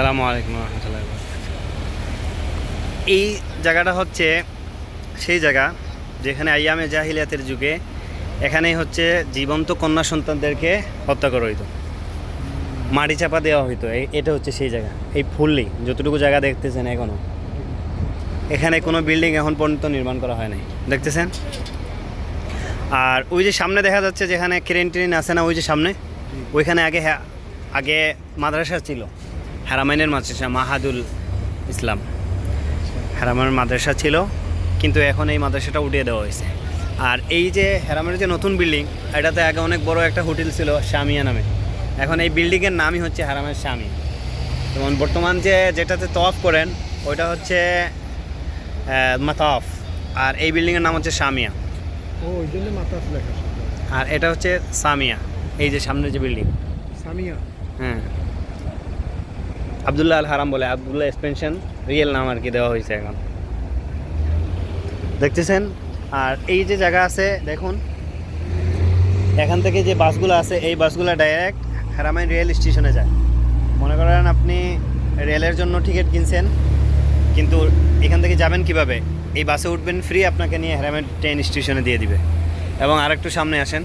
সালামু আলাইকুম রহমতুল্লাহ এই জায়গাটা হচ্ছে সেই জায়গা যেখানে আইয়ামে জাহিলিয়াতের যুগে এখানেই হচ্ছে জীবন্ত কন্যা সন্তানদেরকে হত্যা করা হইতো। মাটি চাপা দেওয়া হইতো। এটা হচ্ছে সেই জায়গা। এই ফুললি, যতটুকু জায়গা দেখতেছেন এখনও এখানে কোনো বিল্ডিং এখন পর্যন্ত নির্মাণ করা হয় নাই। দেখতেছেন? আর ওই যে সামনে দেখা যাচ্ছে যেখানে ক্রেন ট্রেন আছে না, ওই যে সামনে, ওইখানে আগে হ্যাঁ আগে মাদ্রাসা ছিল। হারামাইনের মাদ্রাসা মাহাদুল ইসলাম। হারামাইনের মাদ্রাসা ছিল কিন্তু এখন এই মাদ্রাসাটা উঠিয়ে দেওয়া হয়েছে। আর এই যে হেরামের যে নতুন বিল্ডিং এটাতে আগে অনেক বড় একটা হোটেল ছিল শামিয়া নামে। এখন এই বিল্ডিংয়ের নামই হচ্ছে হারামের শামি। যেমন বর্তমান যে যেটাতে তফ করেন ওইটা হচ্ছে মাতাফ। আর এই বিল্ডিংয়ের নাম হচ্ছে লেখা। আর এটা হচ্ছে সামিয়া এই যে সামনের যে বিল্ডিং সামিয়া। হ্যাঁ। আবদুল্লাহ আল হারাম বলে, আবদুল্লাহ এক্সপেনশন রিয়েল নাম আর কি দেওয়া হয়েছে এখন। দেখতেছেন? আর এই যে জায়গা আছে, দেখুন। এখান থেকে যে বাসগুলো আছে, এই বাসগুলো ডাইরেক্ট হারামাইন রেল স্টেশনে যায়। মনে করেন আপনি রেলের জন্য টিকিট কিনছেন, কিন্তু এখান থেকে যাবেন কীভাবে? এই বাসে উঠবেন ফ্রি আপনাকে নিয়ে হেরামাইন ট্রেন স্টেশনে দিয়ে দিবে। এবং আরেকটু সামনে আসেন।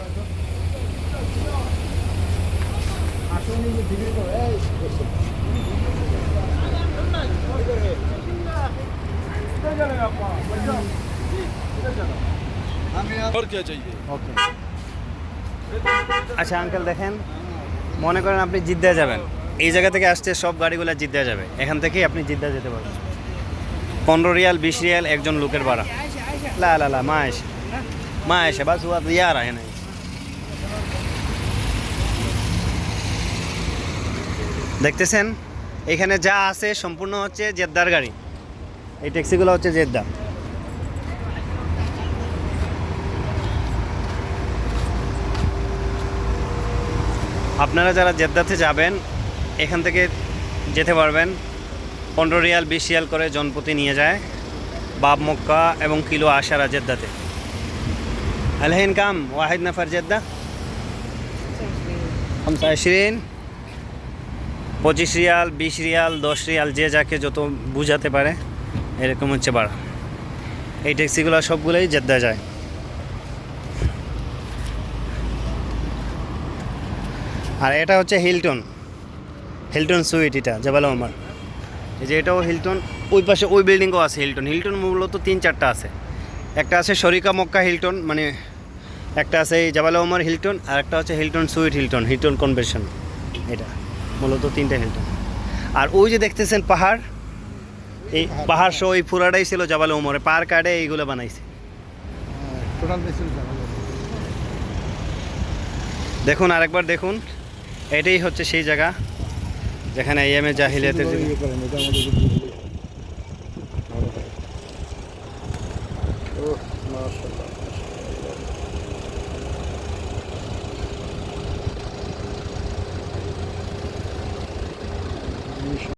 और क्या चाहिए ওকে আচ্ছা আঙ্কেল দেখেন মনে করেন আপনি জিদ্দা যাবেন এই জায়গা থেকে আসতে সব গাড়িগুলো জিদ্দা যাবে এখান থেকেই আপনি জিদ্দা যেতে পারবেন পনেরো রিয়াল বিশ রিয়াল একজন লোকের ভাড়া লা লা লা মা এসে মা এসে বাস হুয়া ইয়ার আয় নাই দেখতেছেন এখানে যা আছে সম্পূর্ণ হচ্ছে জেদ্দার গাড়ি এই ট্যাক্সিগুলো হচ্ছে জেদ্দা। আপনারা যারা জেদ্দাতে যাবেন, এখান থেকে যেতে পারবেন। পনেরো রিয়াল, বিশ রিয়াল করে জনপতি নিয়ে যায়। বাব মক্কা এবং কিলো আশারা জেদ্দাতে। আলহিন কাম, ওয়াহিদ নাফার জেদ্দা। হামসা পঁচিশ রিয়াল, বিশ রিয়াল, দশ রিয়াল, যে যাকে যত বুঝাতে পারে। এরকম হচ্ছে বাড়া এই ট্যাক্সিগুলো সবগুলোই জেদ্দা যায়। আর এটা হচ্ছে হিলটন। হিলটন সুইট এটা জবাল আমার। এই যে এটাও হিলটন, ওই পাশে ওই বিল্ডিংও আছে হিলটন। হিলটন মূলত তিন চারটা আছে। একটা আছে শরিকা মক্কা হিলটন মানে একটা আছে এই জাবাল ওমর হিলটন, আর একটা হচ্ছে Hilton suite Hilton Hilton convention. এটা মূলত তিনটে হিলটন। আর ওই যে দেখতেছেন পাহাড় এই পাহাড় সহ এই পুরাটাই ছিল জাবাল উমরে। পার কাটে এইগুলো বানাইছে। দেখুন আরেকবার দেখুন। এটাই হচ্ছে সেই জায়গা যেখানে এম এ জাহিলিয়াতের